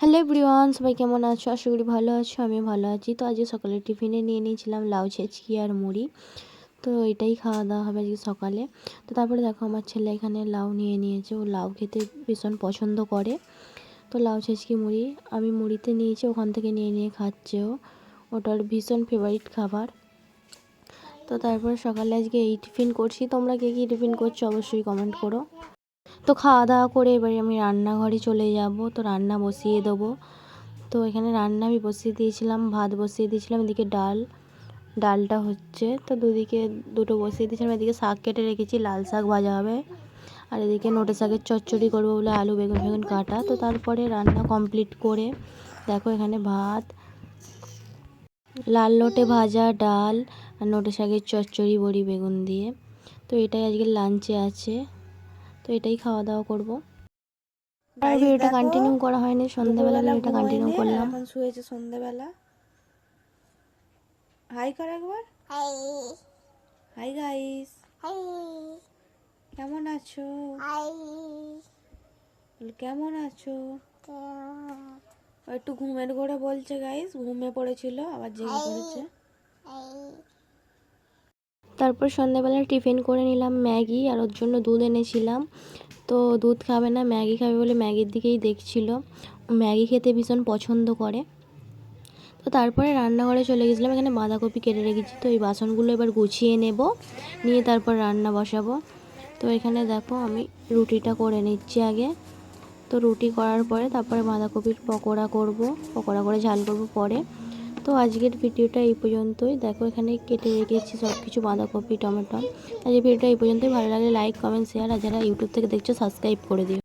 Hello everyone, সবাই কেমন আছো? আশা করি ভালো আছো আমি ভালো আছি। তো আজকে সকালে টিফিনে নিয়ে নিয়েছিলাম লাউ, ছেঁচকি আর মুড়ি। তো এটাই খাওয়া দাওয়া হবে আজকে সকালে। তো তারপরে দেখো আমার ছেলে এখানে লাউ নিয়ে নিয়েছে। ও লাউ খেতে ভীষণ পছন্দ করে। তো লাউ, ছেঁচকি, মুড়ি আমি মুড়িতে নিয়েছি, ওখান থেকে নিয়ে নিয়ে খাচ্ছে ও। ওটার ভীষণ ফেভারিট খাবার। তো তারপরে সকালে আজকে এই টিফিন করছি। তোমরা কে কী টিফিন করছ অবশ্যই কমেন্ট করো। তো খাওয়া দাওয়া করে এবারে আমি রান্নাঘরে চলে যাব। তো রান্না বসিয়ে দেবো। তো এখানে রান্না আমি বসিয়ে দিয়েছিলাম, ভাত বসিয়ে দিয়েছিলাম, এদিকে ডাল, ডালটা হচ্ছে। তো দুদিকে দুটো বসিয়ে দিয়েছিলাম, এদিকে শাক কেটে রেখেছি, লাল শাক ভাজা হবে। আর এদিকে নোটে শাকের চচ্চড়ি করব বলে আলু, বেগুন বেগুন কাটা। তো তারপরে রান্না কমপ্লিট করে দেখো এখানে ভাত, লাল লোটে ভাজা, ডাল, আর নোটে শাকের চচ্চড়ি, বড়ি, বেগুন দিয়ে। তো এটাই আজকে লাঞ্চে আছে। তো এটাই খাওয়া দাওয়া করব। আর ভিডিওটা কন্টিনিউ করা হয়নি সন্ধ্যাবেলা ভিডিওটা কন্টিনিউ করলাম। এখন শুয়েছে সন্ধ্যাবেলা। হাই কর একবার। হাই হাই গাইস হাই কেমন আছো? হাই কেমন আছো? একটু ঘুমের ঘরে বলছে গাইস ঘুমে পড়েছিল আবার জেগে পড়েছে। তারপর সন্ধ্যাবেলা টিফিন করে নিলাম ম্যাগি আর ওর জন্য দুধ এনেছিলাম। তো দুধ খাবে না, ম্যাগি খাবে বলে ম্যাগির দিকেই দেখছিল। ম্যাগি খেতে ভীষণ পছন্দ করে। তো তারপরে রান্নাঘরে চলে গেছিলাম, এখানে বাঁধাকপি কেটে রেখেছি। তো এই বাসনগুলো এবার গুছিয়ে নেব, নিয়ে তারপর রান্না বসাবো। তো এখানে দেখো আমি রুটিটা করে নিচ্ছি আগে। তো রুটি করার পরে তারপরে বাঁধাকপির পকোড়া করব, পকোড়া করে ঝাল করব পরে। তো আজকের ভিডিওটা এই পর্যন্তই। দেখো এখানে কেটে রেখেছি সব কিছু বাঁধাকপি, টমেটো। আজকের ভিডিওটা এই পর্যন্তই। ভালো লাগলে লাইক কমেন্ট শেয়ার আর যারা ইউটিউব থেকে দেখছ সাবস্ক্রাইব করে দিও।